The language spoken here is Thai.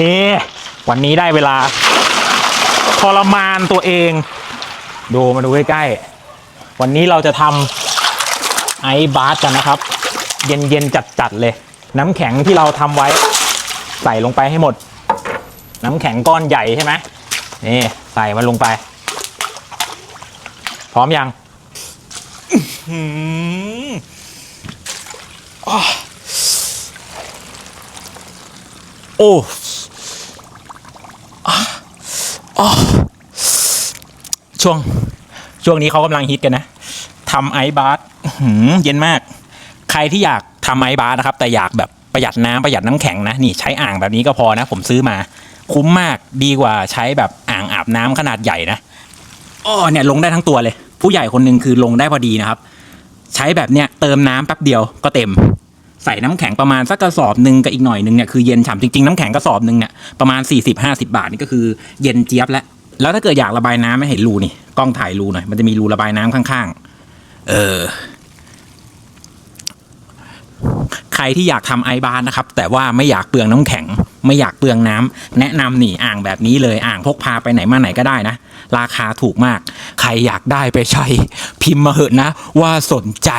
นี่วันนี้ได้เวลาทรมานตัวเอง ดูมาดูใกล้ๆวันนี้เราจะทำไอซ์บาร์กันนะครับ เย็นๆจัดๆเลย น้ำแข็งที่เราทำไว้ใส่ลงไปให้หมด น้ำแข็งก้อนใหญ่ใช่ไหมนี่ใส่มันลงไป พร้อมยังอือหืออ้อโอ้อะ อ้อช่วงช่วงนี้เขากำลังฮิตกันนะทำไอซ์บาร์อื้อหือเย็นมาก ใครที่อยากทำไอซ์บาร์นะครับ แต่อยากแบบประหยัดน้ำประหยัดน้ำแข็งนะนี่ใช้อ่างแบบนี้ก็พอนะ ผมซื้อมา คุ้มมากดีกว่าใช้แบบอ่างอาบน้ำขนาดใหญ่นะอ้อเนี่ยลงได้ทั้งตัวเลย ผู้ใหญ่คนหนึ่งคือลงได้พอดีนะครับ ใช้แบบเนี้ยเติมน้ำแป๊บเดียวก็เต็ม ใส่น้ำแข็งประมาณสักกระสอบหนึ่งกับอีกหน่อยหนึ่งเนี่ยคือเย็นฉ่ำจริงๆน้ำแข็งกระสอบหนึ่งเนี่ยประมาณ 40-50 บาทนี่ก็คือเย็นเจี๊ยบแล้วแล้วถ้าเกิดอยากระบายน้ำไม่เห็นรูนี่กล้องถ่ายรูหน่อยมันจะมีรูระบายน้ำข้างๆ เออ ใครที่อยากทำไอบาร์นะครับ แต่ว่าไม่อยากเปลืองน้ำแข็ง ไม่อยากเปลืองน้ำแนะนำหนีอ่างแบบนี้เลยอ่างพกพาไปไหนมาไหนก็ได้นะ ราคาถูกมาก ใครอยากได้ไปใช้ พิมพ์มาเหอะนะ ว่าสนใจ